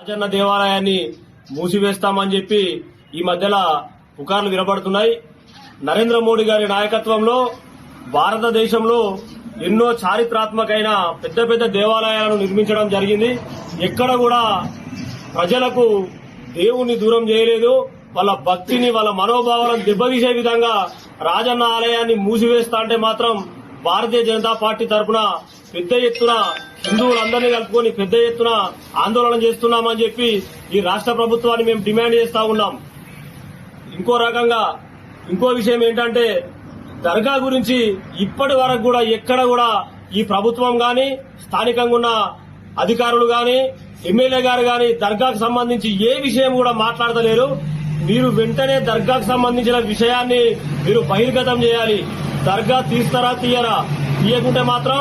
రాజన్న దేవాలయాన్ని మూసివేస్తామని చెప్పి ఈ మధ్యలో పుకార్లు వినబడుతున్నాయి నరేంద్ర మోడీ గారి నాయకత్వంలో భారతదేశంలో ఎన్నో చారిత్రాత్మకమైన పెద్ద పెద్ద దేవాలయాలను నిర్మించడం జరిగింది. ఎక్కడ కూడా ప్రజలకు దేవుణ్ణి దూరం చేయలేదు. వాళ్ళ భక్తిని వాళ్ళ మనోభావాలను దెబ్బతీసే విధంగా రాజన్న ఆలయాన్ని మూసివేస్తా అంటే మాత్రం భారతీయ జనతా పార్టీ తరఫున పెద్ద ఎత్తున హిందువులందరినీ కలుపుకొని పెద్ద ఎత్తున ఆందోళన చేస్తున్నామని చెప్పి ఈ రాష్ట్ర ప్రభుత్వాన్ని మేము డిమాండ్ చేస్తా ఉన్నాం. ఇంకో రకంగా ఇంకో విషయం ఏంటంటే దర్గా గురించి ఇప్పటి వరకు కూడా ఎక్కడ కూడా ఈ ప్రభుత్వం గాని స్థానికంగా ఉన్న అధికారులు గాని ఎమ్మెల్యే గారు గాని దర్గాకు సంబంధించి ఏ విషయం కూడా మాట్లాడతలేరు. మీరు వెంటనే దర్గాకు సంబంధించిన విషయాన్ని మీరు బహిర్గతం చేయాలి. దర్గా తీస్తారా తీయరా? తీయకుంటే మాత్రం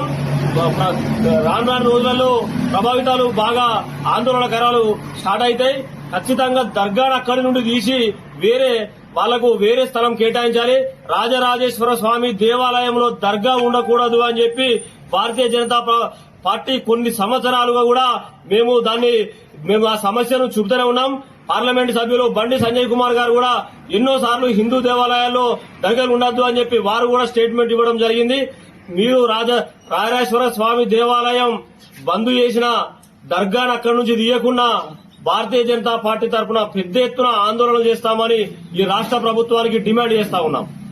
రాను రాను రోజులలో ప్రభావితాలు బాగా ఆందోళనకరాలు స్టార్ట్ అవుతాయి ఖచ్చితంగా దర్గాను అక్కడి నుండి తీసి వేరే వాళ్ళకు వేరే స్థలం కేటాయించాలి. రాజరాజేశ్వర స్వామి దేవాలయంలో దర్గా ఉండకూడదు అని చెప్పి భారతీయ జనతా పార్టీ కొన్ని సంవత్సరాలుగా కూడా మేము దాన్ని మేము ఆ సమస్యను చూపుతూనే ఉన్నాం. పార్లమెంట్ సభ్యులు బండి సంజయ్ కుమార్ గారు కూడా ఎన్నో సార్లు హిందూ దేవాలయాల్లో దగ్గర ఉండొద్దు అని చెప్పి వారు కూడా స్టేట్మెంట్ ఇవ్వడం జరిగింది. మీరు రాజ రాజరాజేశ్వర స్వామి దేవాలయం బంద్ చేసిన దర్గాను అక్కడి నుంచి తీయకుండా భారతీయ జనతా పార్టీ తరఫున పెద్ద ఎత్తున ఆందోళన చేస్తామని ఈ రాష్ట్ర ప్రభుత్వానికి డిమాండ్ చేస్తా ఉన్నాం.